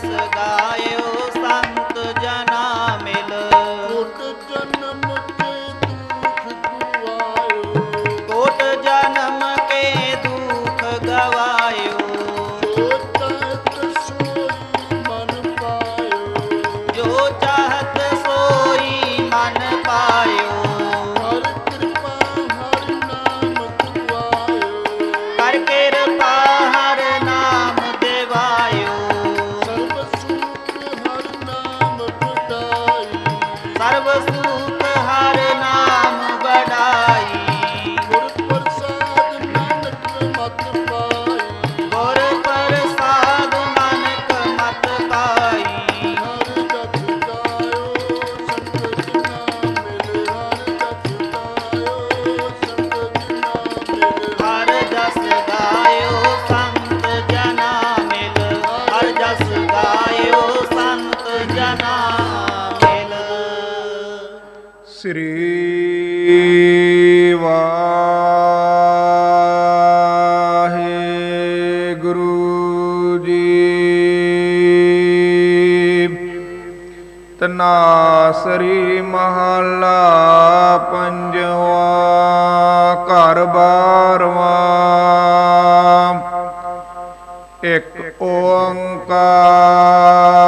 Yes, Waheguru ji. ਤਨਾਸਰੀ ਮਹੱਲਾ ਪੰਜਵਾ ਘਰ ਬਾਰਵਾ। ਇੱਕ ਓੰਕਾਰ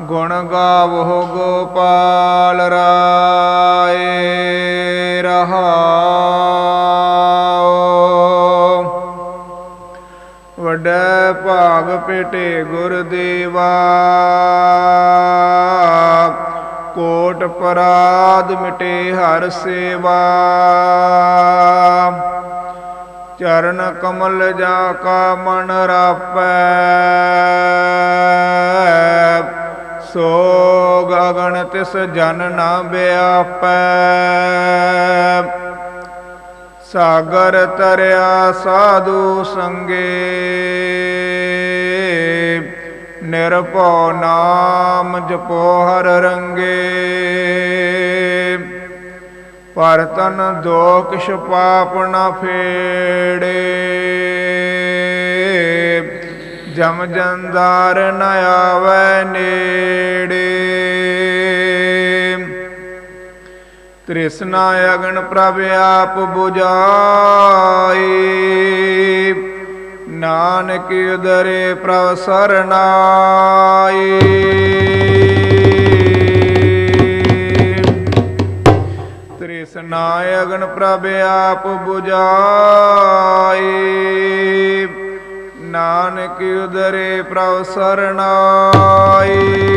ਗੁਣ ਗਾਵੋ ਗੋਪਾਲ ਰਾਏ ਰਹਾਉ। ਵੱਡਾ ਭਾਗ ਪੇਟੇ ਗੁਰਦੇਵਾ ਕੋਟ ਪਰਾਦ ਮਿਟੇ ਹਰ ਸੇਵਾ। ਚਰਨ ਕਮਲ ਜਾ ਕਾ ਮਨ ਰਾਪੈ। ਸੋ ਗਗਨ ਤਿਸ ਜਨ ਨਾ ਬਿਆਪੈ ਸਾਗਰ ਤਰਿਆ ਸਾਧੂ ਸੰਗੇ, ਨਿਰਭਉ ਨਾਮ ਜਪੋ ਹਰ ਰੰਗੇ। ਪਰਤਨ ਦੋਖ ਪਾਪ ਨਾ ਫੇੜੇ। ਜਮ ਜੰਦਾਰ ਨ ਆਵੈ ਨੇੜੇ। ਤ੍ਰਿਸ਼ਨਾ ਅਗਨ ਪ੍ਰਭ ਆਪ 부ਜਾਈ ਨਾਨਕ ਉਦਰੇ ਪ੍ਰਭ ਸਰਨਾਈ ਤ੍ਰਿਸ਼ਨਾ ਅਗਨ ਪ੍ਰਭ ਆਪ 부ਜਾਈ ਨਾਨਕ ਉਦਰੇ ਪ੍ਰਭ ਸਰਨਾਈ